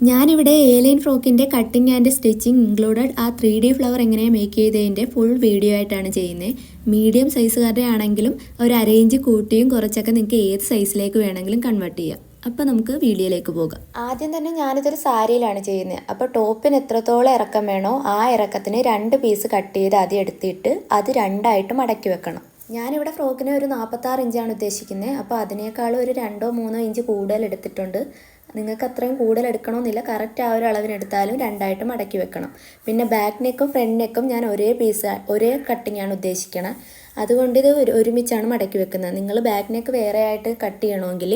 ഞാനിവിടെ ഏലൈൻ ഫ്രോക്കിന്റെ cutting and stitching included ആ ത്രീ ഡി ഫ്ലവർ എങ്ങനെയാണ് മേക്ക് ചെയ്തതിന്റെ ഫുൾ വീഡിയോ ആയിട്ടാണ് ചെയ്യുന്നത് മീഡിയം സൈസുകാരുടെ ആണെങ്കിലും ഒരു അരയിഞ്ച് കൂട്ടിയും കുറച്ചൊക്കെ നിങ്ങൾക്ക് ഏത് സൈസിലേക്ക് വേണമെങ്കിലും കൺവേർട്ട് ചെയ്യാം. അപ്പോൾ നമുക്ക് വീഡിയോയിലേക്ക് പോകാം. ആദ്യം തന്നെ ഞാനിതൊരു സാരിയിലാണ് ചെയ്യുന്നത് അപ്പോൾ ടോപ്പിന് എത്രത്തോളം ഇറക്കം വേണോ ആ ഇറക്കത്തിന് രണ്ട് പീസ് കട്ട് ചെയ്ത് ആദ്യം എടുത്തിട്ട് അത് രണ്ടായിട്ട് മടക്കി വെക്കണം. ഞാനിവിടെ ഫ്രോക്കിന് ഒരു നാൽപ്പത്താറ് ഇഞ്ചാണ് ഉദ്ദേശിക്കുന്നത് അപ്പോൾ അതിനേക്കാളും ഒരു രണ്ടോ മൂന്നോ ഇഞ്ച് കൂടുതൽ എടുത്തിട്ടുണ്ട്. നിങ്ങൾക്ക് അത്രയും കൂടുതൽ എടുക്കണമെന്നില്ല കറക്റ്റ് ആ ഒരു അളവിനെടുത്താലും രണ്ടായിട്ട് മടക്കി വെക്കണം. പിന്നെ ബാക്ക് നെക്കും ഫ്രണ്ട് നെക്കും ഞാൻ ഒരേ പീസ് ഒരേ കട്ടിങ്ങാണ് ഉദ്ദേശിക്കുന്നത് അതുകൊണ്ട് ഇത് ഒരു- ഒരുമിച്ചാണ് മടക്കി വെക്കുന്നത്. നിങ്ങൾ ബാക്ക് നെക്ക് വേറെ ആയിട്ട് കട്ട് ചെയ്യണമെങ്കിൽ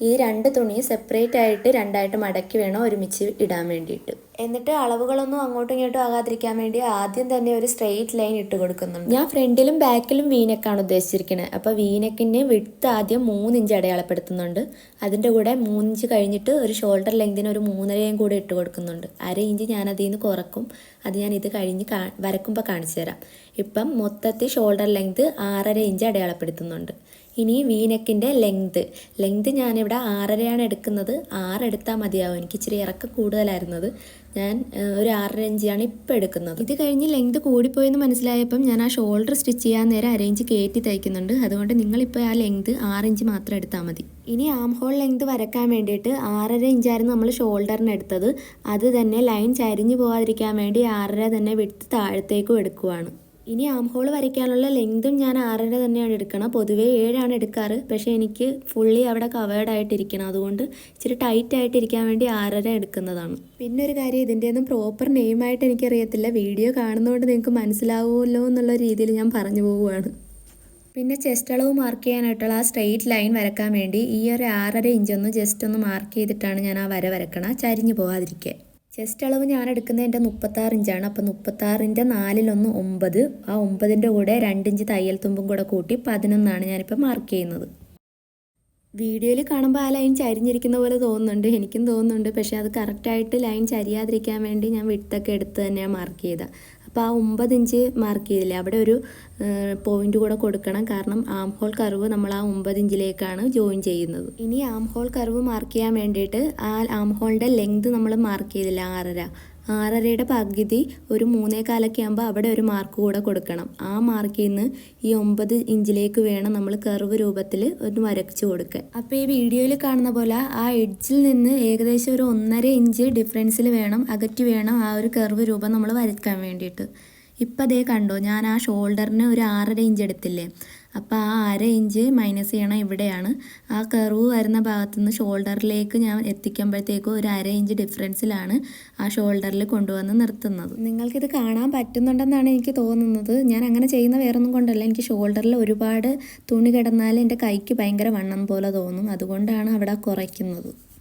ഈ രണ്ട് തുണി സെപ്പറേറ്റ് ആയിട്ട് രണ്ടായിട്ട് മടക്കി വേണം ഒരുമിച്ച് ഇടാൻ വേണ്ടിയിട്ട്. എന്നിട്ട് അളവുകളൊന്നും അങ്ങോട്ടും ഇങ്ങോട്ടും ആകാതിരിക്കാൻ വേണ്ടി ആദ്യം തന്നെ ഒരു സ്ട്രെയിറ്റ് ലൈൻ ഇട്ട് കൊടുക്കുന്നുണ്ട്. ഞാൻ ഫ്രണ്ടിലും ബാക്കിലും വീനക്കാണ് ഉദ്ദേശിച്ചിരിക്കുന്നത് അപ്പോൾ വീനെക്കിന്റെ വിട്ത് ആദ്യം മൂന്നിഞ്ച് അടയാളപ്പെടുത്തുന്നുണ്ട്. അതിന്റെ കൂടെ മൂന്നിഞ്ച് കഴിഞ്ഞിട്ട് ഒരു ഷോൾഡർ ലെങ്തിന് ഒരു മൂന്നരയും കൂടെ ഇട്ട് കൊടുക്കുന്നുണ്ട്. അര ഇഞ്ച് ഞാൻ അതിൽ നിന്ന് കുറക്കും. അത് ഞാൻ ഇത് കഴിഞ്ഞ് കാ വരക്കുമ്പോൾ കാണിച്ചു തരാം. ഇപ്പം മൊത്തത്തിൽ ഷോൾഡർ ലെങ്ത് ആറര ഇഞ്ച് അടയാളപ്പെടുത്തുന്നുണ്ട്. ഇനി വീനക്കിന്റെ ലെങ്ത് ലെങ്ത് ഞാനിവിടെ ആറരയാണ് എടുക്കുന്നത്. ആറ് എടുത്താൽ മതിയാവും. എനിക്ക് ഇച്ചിരി ഇറക്കം കൂടുതലായിരുന്നത്. ഞാൻ ഒരു ആറര ഇഞ്ചാണ് ഇപ്പോൾ എടുക്കുന്നത്. ഇത് കഴിഞ്ഞ് ലെങ്ത് കൂടിപ്പോയെന്ന് മനസ്സിലായപ്പം ഞാൻ ആ ഷോൾഡർ സ്റ്റിച്ച് ചെയ്യാൻ നേരം അരയിഞ്ച് കയറ്റി തയ്ക്കുന്നുണ്ട്. അതുകൊണ്ട് നിങ്ങളിപ്പോൾ ആ ലെങ്ത് ആറ് ഇഞ്ച് മാത്രം എടുത്താൽ മതി. ഇനി ആം ഹോൾ ലെങ്ത് വരക്കാൻ വേണ്ടിയിട്ട് ആറര ഇഞ്ചായിരുന്നു നമ്മൾ ഷോൾഡറിന് എടുത്തത്. അത് തന്നെ ലൈൻ ചരിഞ്ഞു പോകാതിരിക്കാൻ വേണ്ടി ആറര തന്നെ വിട്ട് താഴത്തേക്കും എടുക്കുവാണ്. ഇനി ആം ഹോൾ വരയ്ക്കാനുള്ള ലെങ്തും ഞാൻ ആറര തന്നെയാണ് എടുക്കണം പൊതുവേ ഏഴാണ് എടുക്കാറ്. പക്ഷേ എനിക്ക് ഫുള്ളി അവിടെ കവേർഡ് ആയിട്ടിരിക്കണം. അതുകൊണ്ട് ഇച്ചിരി ടൈറ്റ് ആയിട്ടിരിക്കാൻ വേണ്ടി ആറര എടുക്കുന്നതാണ്. പിന്നെ ഒരു കാര്യം ഇതിന്റെ ഒന്നും പ്രോപ്പർ നെയിമായിട്ട് എനിക്കറിയത്തില്ല. വീഡിയോ കാണുന്നതുകൊണ്ട് നിങ്ങൾക്ക് മനസ്സിലാവുമല്ലോ എന്നുള്ള രീതിയിൽ ഞാൻ പറഞ്ഞു പോവുകയാണ്. പിന്നെ ചെസ്റ്റ് അളവ് മാർക്ക് ചെയ്യാനായിട്ടുള്ള ആ സ്ട്രെയിറ്റ് ലൈൻ വരക്കാൻ വേണ്ടി ഈ ഒരു ആറര ഇഞ്ചൊന്ന് ജസ്റ്റ് ഒന്ന് മാർക്ക് ചെയ്തിട്ടാണ് ഞാൻ ആ വര വരക്കണം ചരിഞ്ഞു പോകാതിരിക്കുക ചെസ്റ്റ് അളവ് ഞാൻ എടുക്കുന്നത് എന്റെ മുപ്പത്താറ് ഇഞ്ചാണ്. അപ്പോൾ മുപ്പത്താറിന്റെ നാലിലൊന്ന് ഒമ്പത്. ആ ഒമ്പതിന്റെ കൂടെ രണ്ടിഞ്ച് തയ്യൽ തുമ്പും കൂടെ കൂട്ടി പതിനൊന്നാണ് ഞാനിപ്പോൾ മാർക്ക് ചെയ്യുന്നത്. വീഡിയോയിൽ കാണുമ്പോൾ ആ ലൈൻ ചരിഞ്ഞിരിക്കുന്ന പോലെ തോന്നുന്നുണ്ട്. എനിക്കും തോന്നുന്നുണ്ട്. പക്ഷേ അത് കറക്റ്റായിട്ട് ലൈൻ ചരിയാതിരിക്കാൻ വേണ്ടി ഞാൻ വിട്ടൊക്കെ എടുത്ത് തന്നെയാണ് മാർക്ക് ചെയ്തത്. അപ്പോൾ ആ ഒമ്പത് ഇഞ്ച് മാർക്ക് ചെയ്തില്ലേ? അവിടെ ഒരു പോയിന്റ് കൂടെ കൊടുക്കണം. കാരണം ആം ഹോൾ കർവ് നമ്മൾ ആ ഒമ്പത് ഇഞ്ചിലേക്കാണ് ജോയിൻ ചെയ്യുന്നത്. ഇനി ആം ഹോൾ കർവ് മാർക്ക് ചെയ്യാൻ വേണ്ടിയിട്ട് ആ ആം ഹോളിന്റെ ലെങ്ത് നമ്മൾ മാർക്ക് ചെയ്തില്ല? ആറര. ആറരയുടെ പകുതി ഒരു മൂന്നേ കാലൊക്കെ ആകുമ്പോൾ അവിടെ ഒരു മാർക്ക് കൂടെ കൊടുക്കണം. ആ മാർക്കിൽ നിന്ന് ഈ ഒമ്പത് ഇഞ്ചിലേക്ക് വേണം നമ്മൾ കർവ് രൂപത്തിൽ ഒന്ന് വരച്ചു കൊടുക്കുക അപ്പോൾ ഈ വീഡിയോയിൽ കാണുന്ന പോലെ ആ എഡ്ജിൽ നിന്ന് ഏകദേശം ഒരു ഒന്നര ഇഞ്ച് ഡിഫറൻസിൽ വേണം അകറ്റി വേണം ആ ഒരു കർവ് രൂപം നമ്മൾ വരയ്ക്കാൻ വേണ്ടിയിട്ട്. ഇപ്പം അതേ കണ്ടോ ഞാൻ ആ ഷോൾഡറിന് ഒരു ആറര ഇഞ്ച് എടുത്തില്ലേ? അപ്പോൾ ആ അര ഇഞ്ച് മൈനസ് ചെയ്യണം ഇവിടെയാണ്. ആ കർവ് വരുന്ന ഭാഗത്തു നിന്ന് ഷോൾഡറിലേക്ക് ഞാൻ എത്തിക്കുമ്പോഴത്തേക്കും ഒരു അര ഇഞ്ച് ഡിഫറൻസിലാണ് ആ ഷോൾഡറിൽ കൊണ്ടുവന്ന് നിർത്തുന്നത്. നിങ്ങൾക്കിത് കാണാൻ പറ്റുന്നുണ്ടെന്നാണ് എനിക്ക് തോന്നുന്നത്. ഞാൻ അങ്ങനെ ചെയ്യുന്ന വേറൊന്നും കൊണ്ടല്ല. എനിക്ക് ഷോൾഡറിൽ ഒരുപാട് തുണി കിടന്നാൽ എന്റെ കൈക്ക് ഭയങ്കര വണ്ണം പോലെ തോന്നും. അതുകൊണ്ടാണ് അവിടെ കുറയ്ക്കുന്നത്.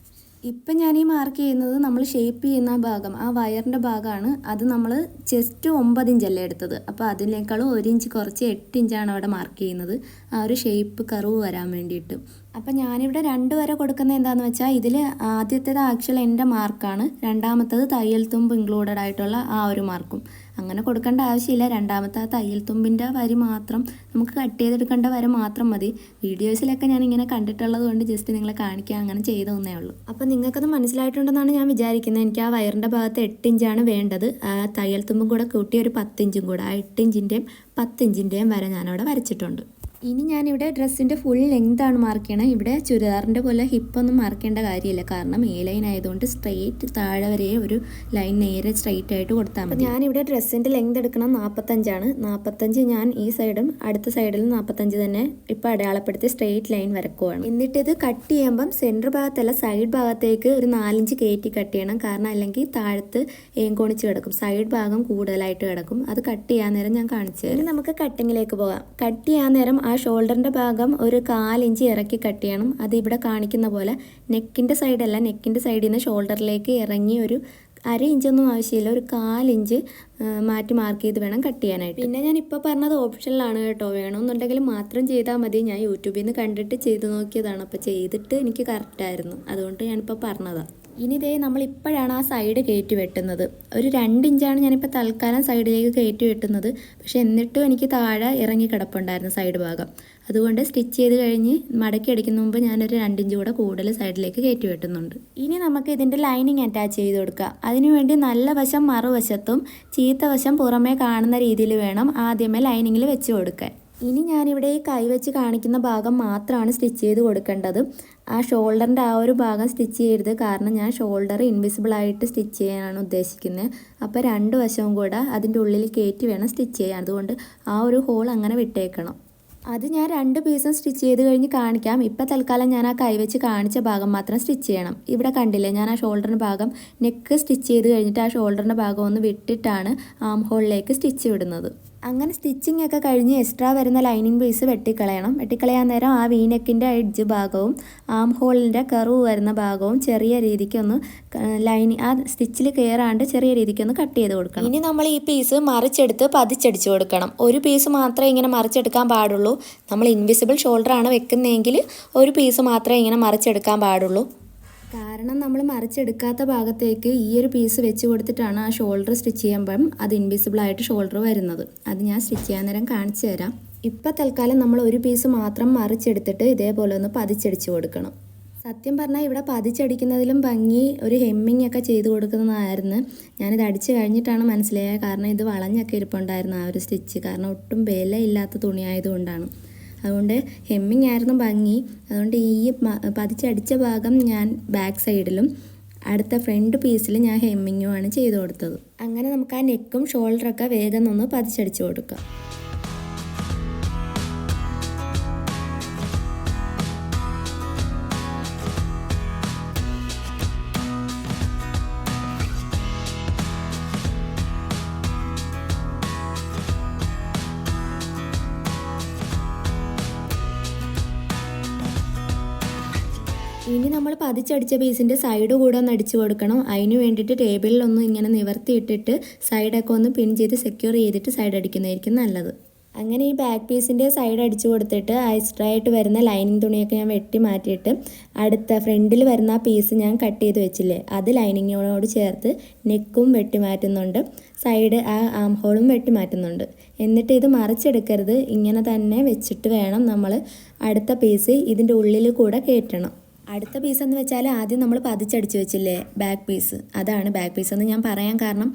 ഇപ്പം ഞാൻ ഈ മാർക്ക് ചെയ്യുന്നത് നമ്മൾ ഷേപ്പ് ചെയ്യുന്ന ഭാഗം ആ വയറിന്റെ ഭാഗമാണ് അത് നമ്മൾ ജസ്റ്റ് ഒമ്പത് ഇഞ്ചല്ലേ എടുത്തത്. അപ്പോൾ അതിനേക്കാളും ഒരു ഇഞ്ച് കുറച്ച് എട്ട് ഇഞ്ചാണ് അവിടെ മാർക്ക് ചെയ്യുന്നത്. ആ ഒരു ഷേപ്പ് കർവ് വരാൻ വേണ്ടിയിട്ട്. അപ്പം ഞാനിവിടെ രണ്ട് വര കൊടുക്കുന്നത് എന്താണെന്ന് വെച്ചാൽ ഇതിൽ ആദ്യത്തേത് ആക്ച്വൽ എന്റെ മാർക്കാണ് രണ്ടാമത്തേത് തയ്യൽ തുമ്പ് ഇൻക്ലൂഡഡ് ആയിട്ടുള്ള ആ ഒരു മാർക്കും അങ്ങനെ കൊടുക്കേണ്ട ആവശ്യമില്ല. രണ്ടാമത്തെ ആ തയ്യൽ തുമ്പിന്റെ വരി മാത്രം നമുക്ക് കട്ട് ചെയ്തെടുക്കേണ്ട വരെ മാത്രം മതി. വീഡിയോസിലൊക്കെ ഞാൻ ഇങ്ങനെ കണ്ടിട്ടുള്ളത് കൊണ്ട് ജസ്റ്റ് നിങ്ങളെ കാണിക്കുക അങ്ങനെ ചെയ്തോന്നേ ഉള്ളൂ. അപ്പോൾ നിങ്ങൾക്കത് മനസ്സിലായിട്ടുണ്ടെന്നാണ് ഞാൻ വിചാരിക്കുന്നത്. എനിക്ക് ആ വയറിന്റെ ഭാഗത്ത് എട്ട് ഇഞ്ചാണ് വേണ്ടത്. ആ തയ്യൽ തുമ്പും കൂടെ കൂട്ടി ഒരു പത്തിഞ്ചും കൂടെ. ആ എട്ട് ഇഞ്ചിന്റെയും പത്തിഞ്ചിന്റെയും വര ഞാനവിടെ വരച്ചിട്ടുണ്ട്. ഇനി ഞാനിവിടെ ഡ്രസ്സിന്റെ ഫുൾ ലെങ്താണ് മാർക്ക് ചെയ്യണം. ഇവിടെ ചുരിദാറിന്റെ പോലെ ഹിപ്പൊന്നും മാർക്ക് ചെയ്യേണ്ട കാര്യമില്ല. കാരണം എ ലൈൻ ആയതുകൊണ്ട് സ്ട്രെയിറ്റ് താഴെ വരെ ഒരു ലൈൻ നേരെ സ്ട്രെയിറ്റ് ആയിട്ട് കൊടുത്താൽ മതി. ഞാനിവിടെ ഡ്രസ്സിന്റെ ലെങ്ത് എടുക്കണം. നാൽപ്പത്തഞ്ചാണ് നാൽപ്പത്തഞ്ച് ഞാൻ ഈ സൈഡും അടുത്ത സൈഡിലും നാൽപ്പത്തഞ്ച് തന്നെ ഇപ്പോൾ അടയാളപ്പെടുത്തി സ്ട്രെയിറ്റ് ലൈൻ വരക്കുവാണ്. എന്നിട്ടിത് കട്ട് ചെയ്യുമ്പം സെന്റർ ഭാഗത്തല്ല സൈഡ് ഭാഗത്തേക്ക് ഒരു നാലിഞ്ച് കയറ്റി കട്ട് ചെയ്യണം. കാരണം അല്ലെങ്കിൽ താഴത്ത് ഏങ്കോണിച്ച് കിടക്കും. സൈഡ് ഭാഗം കൂടുതലായിട്ട് കിടക്കും. അത് കട്ട് ചെയ്യാൻ നേരം ഞാൻ കാണിച്ചു തരാം. നമുക്ക് കട്ടിങ്ങിലേക്ക് പോകാം. കട്ട് ചെയ്യാൻ നേരം ആ ഷോൾഡറിന്റെ ഭാഗം ഒരു കാലിഞ്ച് ഇറക്കി കട്ട് ചെയ്യണം അത് ഇവിടെ കാണിക്കുന്ന പോലെ നെക്കിന്റെ സൈഡല്ല നെക്കിന്റെ സൈഡിൽ നിന്ന് ഷോൾഡറിലേക്ക് ഇറങ്ങി ഒരു അര ഇഞ്ചൊന്നും ആവശ്യമില്ല. ഒരു കാലിഞ്ച് മാറ്റി മാർക്ക് ചെയ്ത് വേണം കട്ട് ചെയ്യാനായിട്ട് പിന്നെ ഞാൻ ഇപ്പോൾ പറഞ്ഞത് ഓപ്ഷനിലാണ് കേട്ടോ. വേണമെന്നുണ്ടെങ്കിൽ മാത്രം ചെയ്താൽ മതി. ഞാൻ യൂട്യൂബിൽ നിന്ന് കണ്ടിട്ട് ചെയ്ത് നോക്കിയതാണ്. അപ്പോൾ ചെയ്തിട്ട് എനിക്ക് കറക്റ്റായിരുന്നു അതുകൊണ്ട് ഞാനിപ്പോൾ പറഞ്ഞതാണ് ഇനി നമ്മൾ ഇപ്പോഴാണ് ആ സൈഡ് കയറ്റി വെട്ടുന്നത്. ഒരു രണ്ട് ഇഞ്ചാണ് ഞാനിപ്പോൾ തൽക്കാലം സൈഡിലേക്ക് കയറ്റി വെട്ടുന്നത്. പക്ഷെ എന്നിട്ടും എനിക്ക് താഴെ ഇറങ്ങി കിടപ്പുണ്ടായിരുന്നു സൈഡ് ഭാഗം. അതുകൊണ്ട് സ്റ്റിച്ച് ചെയ്ത് കഴിഞ്ഞ് മടക്കി അടിക്കുന്ന മുമ്പ് ഞാനൊരു രണ്ടിഞ്ച് കൂടെ കൂടുതൽ സൈഡിലേക്ക് കയറ്റി വെട്ടുന്നുണ്ട്. ഇനി നമുക്ക് ഇതിന്റെ ലൈനിങ് അറ്റാച്ച് ചെയ്ത് കൊടുക്കുക അതിനുവേണ്ടി നല്ല വശം മറുവശത്തും ചീത്ത വശം പുറമേ കാണുന്ന രീതിയിൽ വേണം ആദ്യമേ ലൈനിങ്ങിൽ വെച്ച് കൊടുക്കാൻ. ഇനി ഞാനിവിടെ കൈ വെച്ച് കാണിക്കുന്ന ഭാഗം മാത്രമാണ് സ്റ്റിച്ച് ചെയ്ത് കൊടുക്കേണ്ടത്. ആ ഷോൾഡറിന്റെ ആ ഒരു ഭാഗം സ്റ്റിച്ച് ചെയ്യരുത്. കാരണം ഞാൻ ഷോൾഡർ ഇൻവിസിബിളായിട്ട് സ്റ്റിച്ച് ചെയ്യാനാണ് ഉദ്ദേശിക്കുന്നത്. അപ്പോൾ രണ്ട് വശവും കൂടെ അതിന്റെ ഉള്ളിൽ കയറ്റി വേണം സ്റ്റിച്ച് ചെയ്യാൻ. അതുകൊണ്ട് ആ ഒരു ഹോൾ അങ്ങനെ വിട്ടേക്കണം. അത് ഞാൻ രണ്ട് പീസും സ്റ്റിച്ച് ചെയ്ത് കഴിഞ്ഞ് കാണിക്കാം. ഇപ്പം തൽക്കാലം ഞാൻ ആ കൈവച്ച് കാണിച്ച ഭാഗം മാത്രം സ്റ്റിച്ച് ചെയ്യണം. ഇവിടെ കണ്ടില്ലേ ഞാൻ ആ ഷോൾഡറിന്റെ ഭാഗം നെക്ക് സ്റ്റിച്ച് ചെയ്ത് കഴിഞ്ഞിട്ട് ആ ഷോൾഡറിന്റെ ഭാഗം ഒന്ന് വിട്ടിട്ടാണ് ആം ഹോളിലേക്ക് സ്റ്റിച്ച് വിടുന്നത് അങ്ങനെ സ്റ്റിച്ചിങ് ഒക്കെ കഴിഞ്ഞ് എക്സ്ട്രാ വരുന്ന ലൈനിങ് പീസ് വെട്ടിക്കളയണം. വെട്ടിക്കളയാൻ നേരം ആ വീനെക്കിന്റെ എഡ്ജ് ഭാഗവും ആം ഹോളിന്റെ കറവ് വരുന്ന ഭാഗവും ചെറിയ രീതിക്കൊന്ന് ലൈനിങ് ആ സ്റ്റിച്ചിൽ കയറാണ്ട് ചെറിയ രീതിക്കൊന്ന് കട്ട് ചെയ്ത് കൊടുക്കണം. ഇനി നമ്മൾ ഈ പീസ് മറിച്ചെടുത്ത് പതിച്ചടിച്ച് കൊടുക്കണം. ഒരു പീസ് മാത്രമേ ഇങ്ങനെ മറിച്ചെടുക്കാൻ പാടുള്ളൂ. നമ്മൾ ഇൻവിസിബിൾ ഷോൾഡർ ആണ് വെക്കുന്നതെങ്കിൽ ഒരു പീസ് മാത്രമേ ഇങ്ങനെ മറിച്ചെടുക്കാൻ പാടുള്ളൂ. കാരണം നമ്മൾ മറിച്ചെടുക്കാത്ത ഭാഗത്തേക്ക് ഈ ഒരു പീസ് വെച്ച് കൊടുത്തിട്ടാണ് ആ ഷോൾഡർ സ്റ്റിച്ച് ചെയ്യുമ്പം അത് ഇൻവിസിബിൾ ആയിട്ട് ഷോൾഡർ വരുന്നത്. അത് ഞാൻ സ്റ്റിച്ച് ചെയ്യാൻ നേരം കാണിച്ചു തരാം. ഇപ്പം തൽക്കാലം നമ്മൾ ഒരു പീസ് മാത്രം മറിച്ചെടുത്തിട്ട് ഇതേപോലെ ഒന്ന് പതിച്ചടിച്ച് കൊടുക്കണം. സത്യം പറഞ്ഞാൽ ഇവിടെ പതിച്ചടിക്കുന്നതിലും ഭംഗി ഒരു ഹെമ്മിങ് ഒക്കെ ചെയ്ത് കൊടുക്കുന്നതായിരുന്നു. ഞാനിത് അടിച്ചു കഴിഞ്ഞിട്ടാണ് മനസ്സിലായത്. കാരണം ഇത് വളഞ്ഞൊക്കെ ഇരിപ്പുണ്ടായിരുന്നു ആ ഒരു സ്റ്റിച്ച് കാരണം ഒട്ടും വിലയില്ലാത്ത തുണിയായതുകൊണ്ടാണ്. അതുകൊണ്ട് ഹെമ്മിങ് ആയിരുന്നു ഭംഗി. അതുകൊണ്ട് ഈ പതിച്ചടിച്ച ഭാഗം ഞാൻ ബാക്ക് സൈഡിലും അടുത്ത ഫ്രണ്ട് പീസിൽ ഞാൻ ഹെമ്മിങ്ങുമാണ് ചെയ്തു കൊടുത്തത്. അങ്ങനെ നമുക്ക് ആ നെക്കും ഷോൾഡറൊക്കെ വേഗം ഒന്ന് പതിച്ചടിച്ച് കൊടുക്കാം. ഇനി നമ്മൾ പതിച്ചടിച്ച പീസിന്റെ സൈഡ് കൂടെ ഒന്ന് അടിച്ചു കൊടുക്കണം. അതിന് വേണ്ടിയിട്ട് ടേബിളിലൊന്ന് ഇങ്ങനെ നിവർത്തിയിട്ടിട്ട് സൈഡൊക്കെ ഒന്ന് പിൻ ചെയ്ത് സെക്യൂർ ചെയ്തിട്ട് സൈഡ് അടിക്കുന്നതായിരിക്കും നല്ലത്. അങ്ങനെ ഈ ബാക്ക് പീസിന്റെ സൈഡ് അടിച്ചു കൊടുത്തിട്ട് എക്സ്ട്രാ ആയിട്ട് വരുന്ന ലൈനിങ് തുണിയൊക്കെ ഞാൻ വെട്ടി മാറ്റിയിട്ട് അടുത്ത ഫ്രണ്ടിൽ വരുന്ന പീസ് ഞാൻ കട്ട് ചെയ്ത് വെച്ചില്ലേ അത് ലൈനിങ്ങിനോട് ചേർത്ത് നെക്കും വെട്ടി മാറ്റുന്നുണ്ട്. സൈഡ് ആ ആം ഹോളും വെട്ടി മാറ്റുന്നുണ്ട്. എന്നിട്ട് ഇത് മറിച്ചെടുക്കരുത് ഇങ്ങനെ തന്നെ വെച്ചിട്ട് വേണം നമ്മൾ അടുത്ത പീസ് ഇതിന്റെ ഉള്ളിൽ കൂടെ കയറ്റണം. അടുത്ത പീസ് എന്ന് വെച്ചാൽ ആദ്യം നമ്മൾ പതിച്ചടിച്ച് വെച്ചില്ലേ? ബാക്ക് പീസ് അതാണ് ബാക്ക് പീസ് എന്ന് ഞാൻ പറയാൻ കാരണം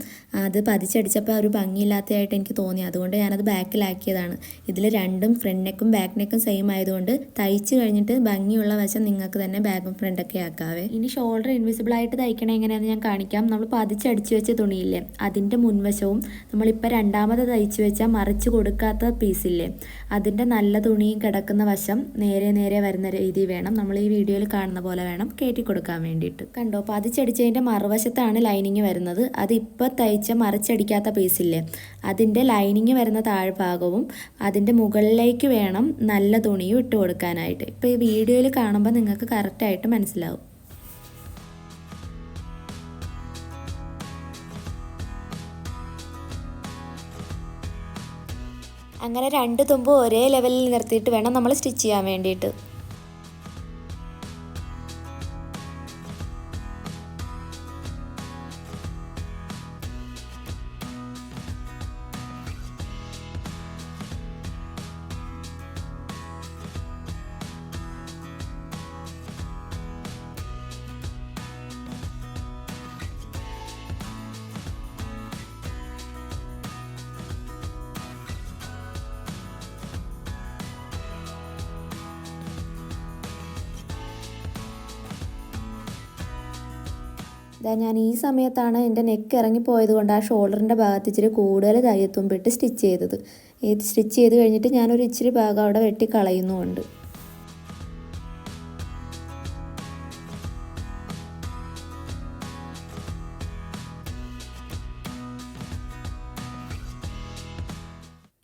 അത് പതിച്ചടിച്ചപ്പോൾ ഒരു ഭംഗിയില്ലാത്തതായിട്ട് എനിക്ക് തോന്നി. അതുകൊണ്ട് ഞാനത് ബാക്കിലാക്കിയതാണ് ഇതിൽ രണ്ടും ഫ്രണ്ട് നെക്കും ബാക്ക് നെക്കും സെയിം ആയതുകൊണ്ട് തയ്ച്ച് കഴിഞ്ഞിട്ട് ഭംഗിയുള്ള വശം നിങ്ങൾക്ക് തന്നെ ബാക്കും ഫ്രണ്ടൊക്കെ ആക്കാവേ. ഇനി ഷോൾഡർ ഇൻവിസിബിൾ ആയിട്ട് തയ്ക്കണേ എങ്ങനെയാണെന്ന് ഞാൻ കാണിക്കാം. നമ്മൾ പതിച്ചടിച്ച് വെച്ച തുണിയില്ലേ? അതിന്റെ മുൻവശവും നമ്മളിപ്പോൾ രണ്ടാമത് തയ്ച്ച് വെച്ചാൽ മറിച്ച് കൊടുക്കാത്ത പീസില്ലേ അതിന്റെ നല്ല തുണിയും കിടക്കുന്ന വശം നേരെ നേരെ വരുന്ന രീതി വേണം. നമ്മൾ ഈ വീഡിയോയിൽ കാണുന്ന പോലെ വേണം കയറ്റി കൊടുക്കാൻ വേണ്ടിയിട്ട്. കണ്ടോ? പതിച്ചടിച്ചതിന്റെ മറുവശത്താണ് ലൈനിങ് വരുന്നത്. അത് ഇപ്പോൾ തയ്ച്ച മറിച്ചടിക്കാത്ത പീസില്ലേ അതിന്റെ ലൈനിങ് വരുന്ന താഴ്ഭാഗവും അതിന്റെ മുകളിലേക്ക് വേണം നല്ല തുണിയും ഇട്ട് കൊടുക്കാനായിട്ട്. ഇപ്പോൾ ഈ വീഡിയോയിൽ കാണുമ്പോൾ നിങ്ങൾക്ക് കറക്റ്റായിട്ട് മനസ്സിലാവും. അങ്ങനെ രണ്ട് തുമ്പും ഒരേ ലെവലിൽ നിർത്തിയിട്ട് വേണം നമ്മൾ സ്റ്റിച്ച് ചെയ്യാൻ വേണ്ടിയിട്ട്. ഇതാ ഞാൻ ഈ സമയത്താണ് എന്റെ നെക്ക് ഇറങ്ങിപ്പോയത് കൊണ്ട് ആ ഷോൾഡറിന്റെ ഭാഗത്ത് ഇച്ചിരി കൂടുതൽ തയ്യത്തുമ്പിട്ട് സ്റ്റിച്ച് ചെയ്തത്. ഇത് സ്റ്റിച്ച് ചെയ്ത് കഴിഞ്ഞിട്ട് ഞാനൊരു ഇച്ചിരി ഭാഗം അവിടെ വെട്ടി കളയുന്നുമുണ്ട്.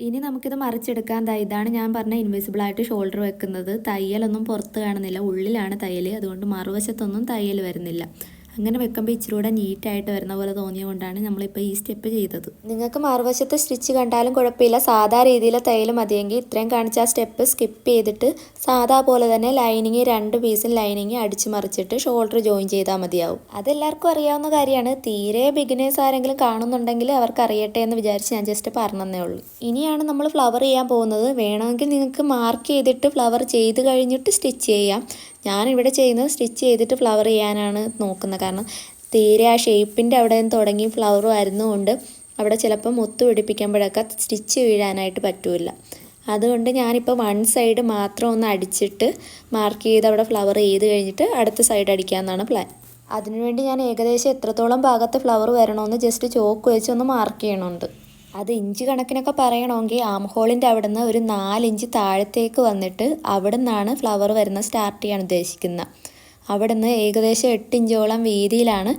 ഇനി നമുക്കിത് മറിച്ചെടുക്കാൻ ദാ ഇതാണ് ഞാൻ പറഞ്ഞ ഇൻവിസിബിൾ ആയിട്ട് ഷോൾഡർ വെക്കുന്നത്. തയ്യലൊന്നും പുറത്ത് കാണുന്നില്ല. ഉള്ളിലാണ് തയ്യൽ അതുകൊണ്ട് മറുവശത്തൊന്നും തയ്യൽ വരുന്നില്ല. അങ്ങനെ വെക്കുമ്പോൾ ഇച്ചിരി കൂടെ നീറ്റായിട്ട് വരുന്ന പോലെ തോന്നിയതുകൊണ്ടാണ് നമ്മളിപ്പോൾ ഈ സ്റ്റെപ്പ് ചെയ്തത്. നിങ്ങൾക്ക് മറുവശത്ത് സ്റ്റിച്ച് കണ്ടാലും കുഴപ്പമില്ല. സാധാ രീതിയിൽ തയ്യൽ മതിയെങ്കിൽ ഇത്രയും കാണിച്ച ആ സ്റ്റെപ്പ് സ്കിപ്പ് ചെയ്തിട്ട് സാധാ പോലെ തന്നെ ലൈനിങ് രണ്ട് പീസും ലൈനിങ് അടിച്ചു മറിച്ചിട്ട് ഷോൾഡർ ജോയിൻ ചെയ്താൽ മതിയാവും. അതെല്ലാവർക്കും അറിയാവുന്ന കാര്യമാണ്. തീരെ ബിഗിനേഴ്സ് ആരെങ്കിലും കാണുന്നുണ്ടെങ്കിൽ അവർക്ക് അറിയട്ടെ എന്ന് വിചാരിച്ച് ഞാൻ ജസ്റ്റ് പറഞ്ഞതേ ഉള്ളൂ. ഇനിയാണ് നമ്മൾ ഫ്ലവർ ചെയ്യാൻ പോകുന്നത്. വേണമെങ്കിൽ നിങ്ങൾക്ക് മാർക്ക് ചെയ്തിട്ട് ഫ്ലവർ ചെയ്ത് കഴിഞ്ഞിട്ട് സ്റ്റിച്ച് ചെയ്യാം. ഞാനിവിടെ ചെയ്യുന്നത് സ്റ്റിച്ച് ചെയ്തിട്ട് ഫ്ലവർ ചെയ്യാനാണ് നോക്കുന്നത്. കാരണം തീരെ ആ ഷേപ്പിന്റെ അവിടെ നിന്ന് തുടങ്ങി ഫ്ലവറും ആയിരുന്നുകൊണ്ട് അവിടെ ചിലപ്പോൾ മുത്ത് പിടിപ്പിക്കുമ്പോഴൊക്കെ സ്റ്റിച്ച് വീഴാനായിട്ട് പറ്റില്ല. അതുകൊണ്ട് ഞാനിപ്പോൾ വൺ സൈഡ് മാത്രം ഒന്ന് അടിച്ചിട്ട് മാർക്ക് ചെയ്ത് അവിടെ ഫ്ലവർ ചെയ്ത് കഴിഞ്ഞിട്ട് അടുത്ത സൈഡ് അടിക്കാമെന്നാണ് പ്ലാൻ. അതിനുവേണ്ടി ഞാൻ ഏകദേശം എത്രത്തോളം ഭാഗത്ത് ഫ്ലവർ വരണമെന്ന് ജസ്റ്റ് ചോക്ക് വെച്ച് ഒന്ന് മാർക്ക് ചെയ്യണമുണ്ട് അത് ഇഞ്ച് കണക്കിനൊക്കെ പറയണമെങ്കിൽ ആം ഹോളിന്റെ അവിടെ നിന്ന് ഒരു നാലിഞ്ച് താഴത്തേക്ക് വന്നിട്ട് അവിടെ നിന്നാണ് ഫ്ലവർ വരുന്ന സ്റ്റാർട്ട് ചെയ്യാൻ ഉദ്ദേശിക്കുന്നത്. അവിടെ നിന്ന് ഏകദേശം എട്ട് ഇഞ്ചോളം വീതിയിലാണ്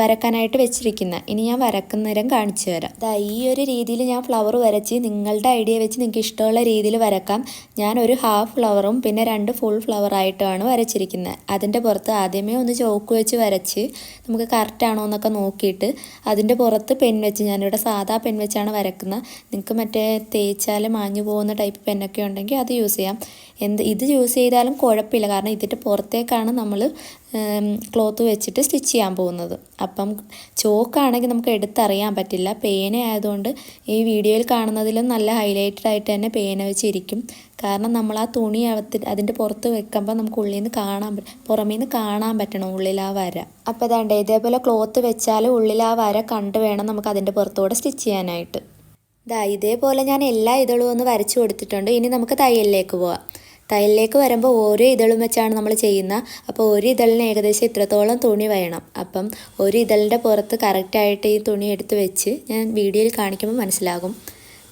വരക്കാനായിട്ട് വെച്ചിരിക്കുന്നത് ഇനി ഞാൻ വരക്കുന്ന നേരം കാണിച്ചു തരാം. ദാ ഈ ഒരു രീതിയിൽ ഞാൻ ഫ്ലവർ വരച്ച് നിങ്ങളുടെ ഐഡിയ വെച്ച് നിങ്ങൾക്ക് ഇഷ്ടമുള്ള രീതിയിൽ വരക്കാം. ഞാൻ ഒരു ഹാഫ് ഫ്ലവറും പിന്നെ രണ്ട് ഫുൾ ഫ്ലവറായിട്ടാണ് വരച്ചിരിക്കുന്നത് അതിന്റെ പുറത്ത് ആദ്യമേ ഒന്ന് ചോക്ക് വെച്ച് വരച്ച് നമുക്ക് കറക്റ്റ് ആണോ എന്നൊക്കെ നോക്കിയിട്ട് അതിന്റെ പുറത്ത് പെൻ വെച്ച് ഞാനിവിടെ സാധാ പെൻ വെച്ചാണ് വരക്കുന്നത് നിങ്ങൾക്ക് മറ്റേ തേച്ചാൽ മാഞ്ഞു പോകുന്ന ടൈപ്പ് പെന്നൊക്കെ ഉണ്ടെങ്കിൽ അത് യൂസ് ചെയ്യാം. എന്ത് ഇത് യൂസ് ചെയ്താലും കുഴപ്പമില്ല. കാരണം ഇതിന്റെ പുറത്തേക്കാണ് നമ്മൾ ക്ലോത്ത് വെച്ചിട്ട് സ്റ്റിച്ച് ചെയ്യാൻ പോകുന്നത്. അപ്പം ചോക്കാണെങ്കിൽ നമുക്ക് എടുത്തറിയാൻ പറ്റില്ല. പേന ആയതുകൊണ്ട് ഈ വീഡിയോയിൽ കാണുന്നതിലും നല്ല ഹൈലൈറ്റഡ് ആയിട്ട് തന്നെ പേന വെച്ചിരിക്കും. കാരണം നമ്മൾ ആ തുണി അതിന്റെ പുറത്ത് വെക്കുമ്പോൾ നമുക്ക് ഉള്ളിൽ നിന്ന് കാണാൻ പുറമേ നിന്ന് കാണാൻ പറ്റണം ഉള്ളിൽ ആ വര. അപ്പോൾ അതാണ്ട് ഇതേപോലെ ക്ലോത്ത് വെച്ചാൽ ഉള്ളിൽ ആ വര കണ്ട് വേണം നമുക്ക് അതിന്റെ പുറത്തൂടെ സ്റ്റിച്ച് ചെയ്യാനായിട്ട്. ഇതാ ഇതേപോലെ ഞാൻ എല്ലാ ഇതളും ഒന്ന് വരച്ചു കൊടുത്തിട്ടുണ്ട്. ഇനി നമുക്ക് തയ്യലിലേക്ക് പോവാം. തയ്യലിലേക്ക് വരുമ്പോൾ ഓരോ ഇതളും വെച്ചാണ് നമ്മൾ ചെയ്യുന്നത് അപ്പോൾ ഒരു ഇതളിന് ഏകദേശം ഇത്രത്തോളം തുണി വേണം. അപ്പം ഒരു ഇതളിന്റെ പുറത്ത് കറക്റ്റായിട്ട് ഈ തുണി എടുത്ത് വെച്ച് ഞാൻ വീഡിയോയിൽ കാണിക്കുമ്പോൾ മനസ്സിലാകും.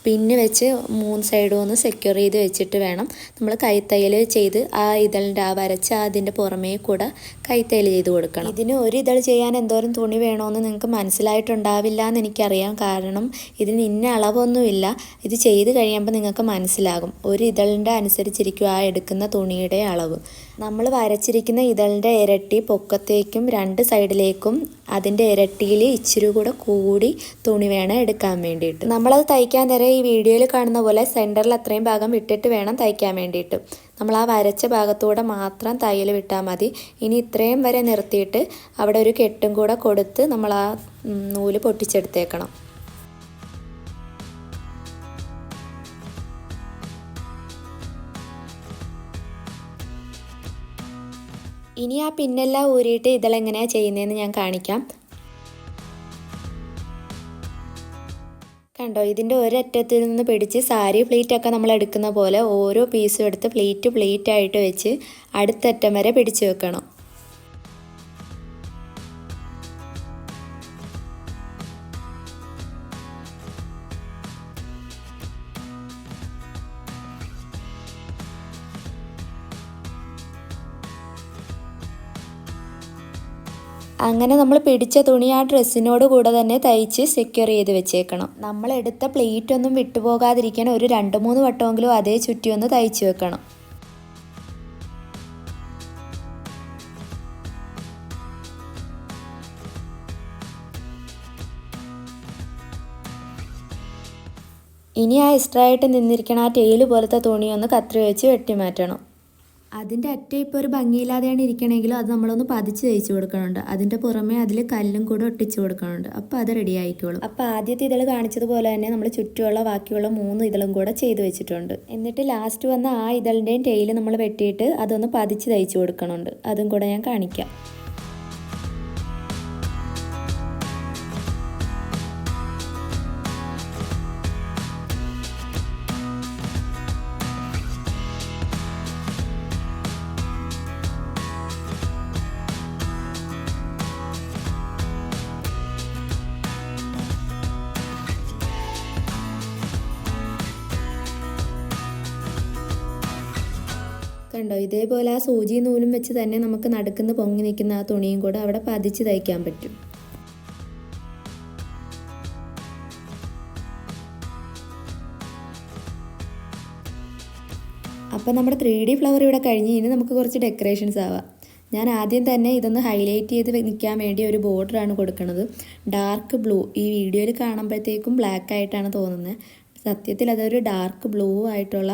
പിന്ന് വെച്ച് മൂന്ന് സൈഡും ഒന്ന് സെക്യൂർ ചെയ്ത് വെച്ചിട്ട് വേണം. നമ്മൾ കൈത്തയ്യൽ ചെയ്ത് ആ ഇതളിന്റെ ആ വരച്ച് അതിന്റെ പുറമേ കൂടെ കൈത്തയ്യൽ ചെയ്ത് കൊടുക്കണം. ഇതിന് ഒരു ഇതൾ ചെയ്യാൻ എന്തോരം തുണി വേണമെന്ന് നിങ്ങൾക്ക് മനസ്സിലായിട്ടുണ്ടാവില്ല എന്ന് എനിക്കറിയാം. കാരണം ഇതിന് ഇന്ന അളവൊന്നുമില്ല. ഇത് ചെയ്ത് കഴിയുമ്പോൾ നിങ്ങൾക്ക് മനസ്സിലാകും. ഒരു ഇതളിന്റെ അനുസരിച്ചിരിക്കും ആ എടുക്കുന്ന തുണിയുടെ അളവ്. നമ്മൾ വരച്ചിരിക്കുന്ന ഇതളിന്റെ ഇരട്ടി പൊക്കത്തേക്കും രണ്ട് സൈഡിലേക്കും അതിന്റെ ഇരട്ടിയിൽ ഇച്ചിരി കൂടെ കൂടി തുണി വേണം എടുക്കാൻ വേണ്ടിയിട്ട്. നമ്മളത് തയ്ക്കാൻ നേരെ ഈ വീഡിയോയിൽ കാണുന്ന പോലെ സെന്ററിൽ അത്രയും ഭാഗം വിട്ടിട്ട് വേണം തയ്ക്കാൻ വേണ്ടിയിട്ട്. നമ്മൾ ആ വരച്ച ഭാഗത്തൂടെ മാത്രം തയ്യൽ വിട്ടാൽ മതി. ഇനി ഇത്രയും വരെ നിർത്തിയിട്ട് അവിടെ ഒരു കെട്ടും കൂടെ കൊടുത്ത് നമ്മൾ ആ നൂൽ പൊട്ടിച്ചെടുത്തേക്കണം. ഇനി ആ പിന്നെല്ലാം ഊരിയിട്ട് ഇതിലെങ്ങനെയാണ് ചെയ്യുന്നതെന്ന് ഞാൻ കാണിക്കാം. കണ്ടോ ഇതിന്റെ ഒരറ്റത്തിൽ നിന്ന് പിടിച്ച് സാരി പ്ലേറ്റൊക്കെ നമ്മൾ എടുക്കുന്ന പോലെ ഓരോ പീസും എടുത്ത് പ്ലേറ്റ് പ്ലേറ്റായിട്ട് വെച്ച് അടുത്തറ്റം വരെ പിടിച്ചു വെക്കണം. അങ്ങനെ നമ്മൾ പിടിച്ച തുണി ആ ഡ്രസ്സിനോട് കൂടെ തന്നെ തയ്ച്ച് സെക്യൂർ ചെയ്ത് വെച്ചേക്കണം. നമ്മൾ എടുത്ത പ്ലേറ്റ് ഒന്നും വിട്ടുപോകാതിരിക്കാൻ ഒരു രണ്ട് മൂന്ന് വട്ടമെങ്കിലും അതേ ചുറ്റി ഒന്ന് തയ്ച്ചു വെക്കണം. ഇനി ആ എക്സ്ട്രാ ആയിട്ട് നിന്നിരിക്കണ ആ ടെയിൽ പോലത്തെ തുണി ഒന്ന് കത്രി വെച്ച് വെട്ടി മാറ്റണം അതിന്റെ അറ്റ ഇപ്പോൾ ഒരു ഭംഗിയില്ലാതെയാണ് ഇരിക്കണമെങ്കിലും അത് നമ്മളൊന്ന് പതിച്ച് തയ്ച്ചു കൊടുക്കണുണ്ട്. അതിന്റെ പുറമെ അതിൽ കല്ലും കൂടെ ഒട്ടിച്ചു കൊടുക്കണുണ്ട്. അപ്പോൾ അത് റെഡി ആയിക്കോളും. അപ്പോൾ ആദ്യത്തെ ഇതൾ കാണിച്ചതുപോലെ തന്നെ നമ്മൾ ചുറ്റുമുള്ള ബാക്കിയുള്ള മൂന്ന് ഇതളും കൂടെ ചെയ്തു വെച്ചിട്ടുണ്ട്. എന്നിട്ട് ലാസ്റ്റ് വന്ന ആ ഇതളിന്റെയും ടെയിൽ നമ്മൾ വെട്ടിയിട്ട് അതൊന്ന് പതിച്ച് തയ്ച്ചു കൊടുക്കണുണ്ട്. അതും കൂടെ ഞാൻ കാണിക്കാം. കണ്ടോ? ഇതേപോലെ ആ സൂചി നൂലും വെച്ച് തന്നെ നമുക്ക് നടക്കുന്ന പൊങ്ങി നിൽക്കുന്ന ആ തുണിയും കൂടെ അവിടെ പതിച്ച് തയ്ക്കാൻ പറ്റും. അപ്പോൾ നമ്മുടെ ത്രീ ഡി ഫ്ലവർ ഇവിടെ കഴിഞ്ഞ് ഇനി നമുക്ക് കുറച്ച് ഡെക്കറേഷൻസ് ആവാം. ഞാൻ ആദ്യം തന്നെ ഇതൊന്ന് ഹൈലൈറ്റ് ചെയ്ത് നിൽക്കാൻ വേണ്ടി ഒരു ബോർഡറാണ് കൊടുക്കുന്നത്. Dark blue. ഈ വീഡിയോയിൽ കാണുമ്പോഴത്തേക്കും ബ്ലാക്ക് ആയിട്ടാണ് തോന്നുന്നത്. സത്യത്തിൽ അതൊരു ഡാർക്ക് ബ്ലൂ ആയിട്ടുള്ള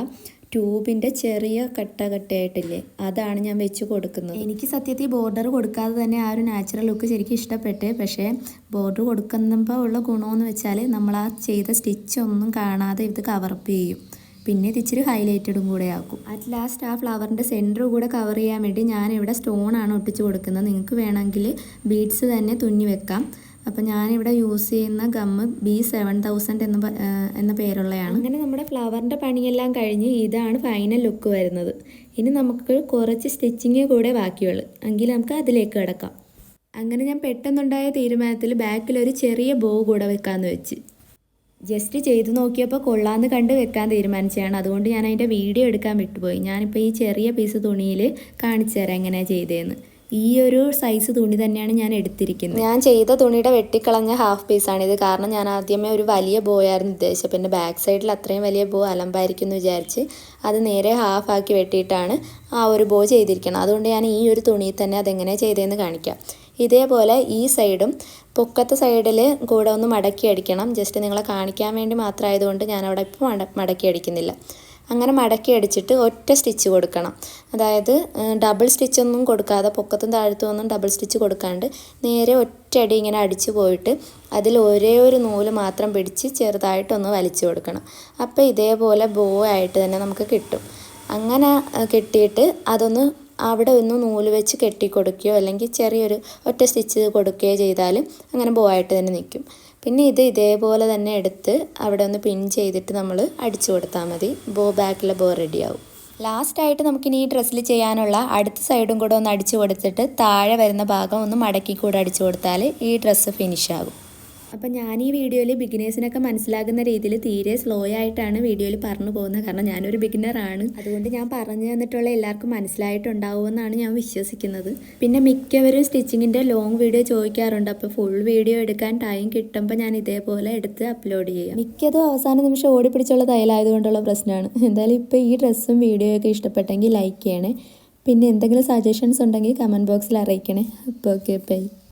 ട്യൂബിന്റെ ചെറിയ കട്ട കട്ടയായിട്ടില്ലേ അതാണ് ഞാൻ വെച്ച് കൊടുക്കുന്നത്. എനിക്ക് സത്യത്തിൽ ബോർഡർ കൊടുക്കാതെ തന്നെ ആ ഒരു നാച്ചുറൽ ലുക്ക് ശരിക്കും ഇഷ്ടപ്പെട്ട്. പക്ഷേ ബോർഡർ കൊടുക്കുമ്പോൾ ഉള്ള ഗുണമെന്ന് വെച്ചാൽ നമ്മൾ ആ ചെയ്ത സ്റ്റിച്ച് ഒന്നും കാണാതെ ഇത് കവറപ്പ് ചെയ്യും. പിന്നെ ഇത് ഇച്ചിരി ഹൈലൈറ്റഡും കൂടെ ആക്കും. അറ്റ് ലാസ്റ്റ് ആ ഫ്ലവറിന്റെ സെന്റർ കൂടെ കവർ ചെയ്യാൻ വേണ്ടി ഞാനിവിടെ സ്റ്റോൺ ആണ് ഒട്ടിച്ച് കൊടുക്കുന്നത്. നിങ്ങൾക്ക് വേണമെങ്കിൽ ബീഡ്സ് തന്നെ തുന്നി വെക്കാം. അപ്പോൾ ഞാനിവിടെ യൂസ് ചെയ്യുന്ന ഗമ്മ് ബി സെവൻ തൗസൻഡ് എന്ന എന്ന പേരുള്ളതാണ് അങ്ങനെ നമ്മുടെ ഫ്ലവറിന്റെ പണിയെല്ലാം കഴിഞ്ഞ് ഇതാണ് ഫൈനൽ ലുക്ക് വരുന്നത്. ഇനി നമുക്ക് കുറച്ച് സ്റ്റിച്ചിങ് കൂടെ ബാക്കിയുള്ളു. എങ്കിൽ നമുക്ക് അതിലേക്ക് കിടക്കാം. അങ്ങനെ ഞാൻ പെട്ടെന്നുണ്ടായ തീരുമാനത്തിൽ ബാക്കിൽ ഒരു ചെറിയ ബോ കൂടെ വെക്കാമെന്ന് വെച്ച്. ജസ്റ്റ് ചെയ്തു നോക്കിയപ്പോൾ കൊള്ളാന്ന് കണ്ട് വെക്കാൻ തീരുമാനിച്ചതാണ്. അതുകൊണ്ട് ഞാൻ അതിന്റെ വീഡിയോ എടുക്കാൻ വിട്ടുപോയി. ഞാനിപ്പോൾ ഈ ചെറിയ പീസ് തുണിയിൽ കാണിച്ചു തരാം എങ്ങനെയാണ് ചെയ്തതെന്ന് ഈ ഒരു സൈസ് തുണി തന്നെയാണ് ഞാൻ എടുത്തിരിക്കുന്നത്. ഞാൻ ചെയ്ത തുണിയുടെ വെട്ടിക്കളഞ്ഞ ഹാഫ് പീസാണിത് കാരണം ഞാൻ ആദ്യമേ ഒരു വലിയ ബോ ആയിരുന്നു ഉദ്ദേശിച്ചത്. പിന്നെ ബാക്ക് സൈഡിൽ അത്രയും വലിയ ബോ അലമ്പായിരിക്കും എന്ന് വിചാരിച്ച് അത് നേരെ ഹാഫ് ആക്കി വെട്ടിയിട്ടാണ് ആ ഒരു ബോ ചെയ്തിരിക്കുന്നത്. അതുകൊണ്ട് ഞാൻ ഈ ഒരു തുണിയിൽ തന്നെ അതെങ്ങനെ ചെയ്തതെന്ന് കാണിക്കാം. ഇതേപോലെ ഈ സൈഡും പൊക്കത്തെ സൈഡിൽ കൂടെ ഒന്ന് മടക്കി അടിക്കണം. ജസ്റ്റ് നിങ്ങളെ കാണിക്കാൻ വേണ്ടി മാത്രമായതുകൊണ്ട് ഞാനവിടെ ഇപ്പോൾ മട മടക്കി അടിക്കുന്നില്ല. അങ്ങനെ മടക്കി അടിച്ചിട്ട് ഒറ്റ സ്റ്റിച്ച് കൊടുക്കണം. അതായത് ഡബിൾ സ്റ്റിച്ചൊന്നും കൊടുക്കാതെ പൊക്കത്തും താഴത്തും ഒന്നും ഡബിൾ സ്റ്റിച്ച് കൊടുക്കാണ്ട് നേരെ ഒറ്റയടി ഇങ്ങനെ അടിച്ചു പോയിട്ട് അതിൽ ഒരേ ഒരു നൂൽ മാത്രം പിടിച്ച് ചെറുതായിട്ടൊന്ന് വലിച്ചു കൊടുക്കണം. അപ്പോൾ ഇതേപോലെ ബോ ആയിട്ട് തന്നെ നമുക്ക് കിട്ടും. അങ്ങനെ കിട്ടിയിട്ട് അതൊന്ന് അവിടെ ഒന്ന് നൂൽ വെച്ച് കെട്ടിക്കൊടുക്കുകയോ അല്ലെങ്കിൽ ചെറിയൊരു ഒറ്റ സ്റ്റിച്ച് കൊടുക്കുകയോ ചെയ്താലും അങ്ങനെ ബോ ആയിട്ട് തന്നെ നിൽക്കും. പിന്നെ ഇത് ഇതേപോലെ തന്നെ എടുത്ത് അവിടെ ഒന്ന് പിൻ ചെയ്തിട്ട് നമ്മൾ അടിച്ചു കൊടുത്താൽ മതി. ബോ ബാക്കിലെ ബോ റെഡിയാവും ലാസ്റ്റായിട്ട് നമുക്കിനി ഈ ഡ്രസ്സിൽ ചെയ്യാനുള്ള അടുത്ത സൈഡും കൂടെ ഒന്ന് അടിച്ചു കൊടുത്തിട്ട് താഴെ വരുന്ന ഭാഗം ഒന്ന് മടക്കി കൂടെ അടിച്ചു കൊടുത്താൽ ഈ ഡ്രസ്സ് ഫിനിഷ് ആകും. അപ്പം ഞാൻ ഈ വീഡിയോയിൽ ബിഗിനേഴ്സിനൊക്കെ മനസ്സിലാകുന്ന രീതിയിൽ തീരെ സ്ലോ ആയിട്ടാണ് വീഡിയോയിൽ പറഞ്ഞു പോകുന്നത്. കാരണം ഞാനൊരു ബിഗിനറാണ് അതുകൊണ്ട് ഞാൻ പറഞ്ഞു തന്നിട്ടുള്ള എല്ലാവർക്കും മനസ്സിലായിട്ടുണ്ടാവുമെന്നാണ് ഞാൻ വിശ്വസിക്കുന്നത്. പിന്നെ മിക്കവരും സ്റ്റിച്ചിങ്ങിന്റെ ലോങ് വീഡിയോ ചോദിക്കാറുണ്ട്. അപ്പോൾ ഫുൾ വീഡിയോ എടുക്കാൻ ടൈം കിട്ടുമ്പോൾ ഞാൻ ഇതേപോലെ എടുത്ത് അപ്ലോഡ് ചെയ്യാം. മിക്കതും അവസാന നിമിഷം ഓടിപ്പിടിച്ചുള്ള തയ്യലായതുകൊണ്ടുള്ള പ്രശ്നമാണ്. എന്തായാലും ഇപ്പോൾ ഈ ഡ്രസ്സും വീഡിയോയൊക്കെ ഇഷ്ടപ്പെട്ടെങ്കിൽ ലൈക്ക് ചെയ്യണേ. പിന്നെ എന്തെങ്കിലും സജഷൻസ് ഉണ്ടെങ്കിൽ കമന്റ് ബോക്സിൽ അറിയിക്കണേ. അപ്പോൾ ഓക്കെ ബൈ